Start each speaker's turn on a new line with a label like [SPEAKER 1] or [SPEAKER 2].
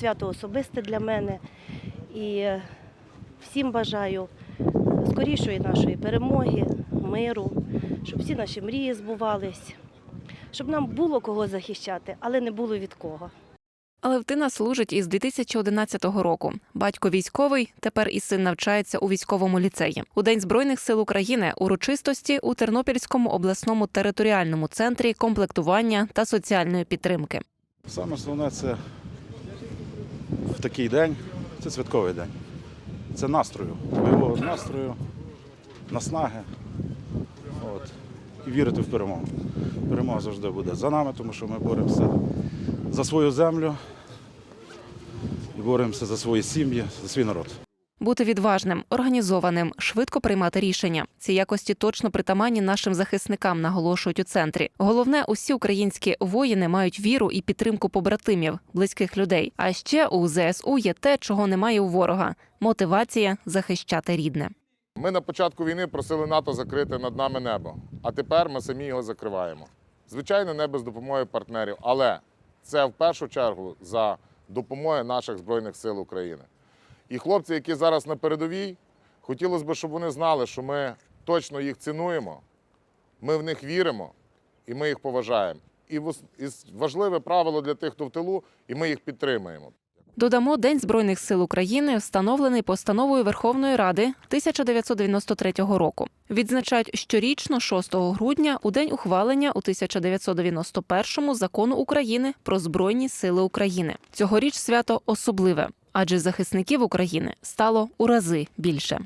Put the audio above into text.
[SPEAKER 1] Свято особисте для мене. І е, всім бажаю скорішої нашої перемоги, миру, щоб всі наші мрії збувались, щоб нам було кого захищати, але не було від кого.
[SPEAKER 2] Алевтина служить із 2011 року. Батько військовий, тепер і син навчається у військовому ліцеї. У День Збройних сил України урочистості у Тернопільському обласному територіальному центрі комплектування та соціальної підтримки.
[SPEAKER 3] Саме основне це в такий день, це святковий день. Це настрою, бойового настрою, наснаги. От. І вірити в перемогу. Перемога завжди буде за нами, тому що ми боремося за свою землю і боремося за свої сім'ї, за свій народ.
[SPEAKER 2] Бути відважним, організованим, швидко приймати рішення. Ці якості точно притаманні нашим захисникам, наголошують у центрі. Головне, усі українські воїни мають віру і підтримку побратимів, близьких людей. А ще у ЗСУ є те, чого немає у ворога мотивація захищати рідне.
[SPEAKER 4] Ми на початку війни просили НАТО закрити над нами небо, а тепер ми самі його закриваємо. Звичайно, не без допомоги партнерів, але це в першу чергу за допомогою наших Збройних сил України. І хлопці, які зараз на передовій, хотілося б, щоб вони знали, що ми точно їх цінуємо, ми в них віримо і ми їх поважаємо. І важливе правило для тих, хто в тилу, і ми їх підтримуємо.
[SPEAKER 2] Додамо День Збройних сил України, встановлений постановою Верховної Ради 1993 року. Відзначають щорічно 6 грудня у день ухвалення у 1991 закону України про Збройні сили України. Цьогоріч свято особливе, адже захисників України стало у рази більше.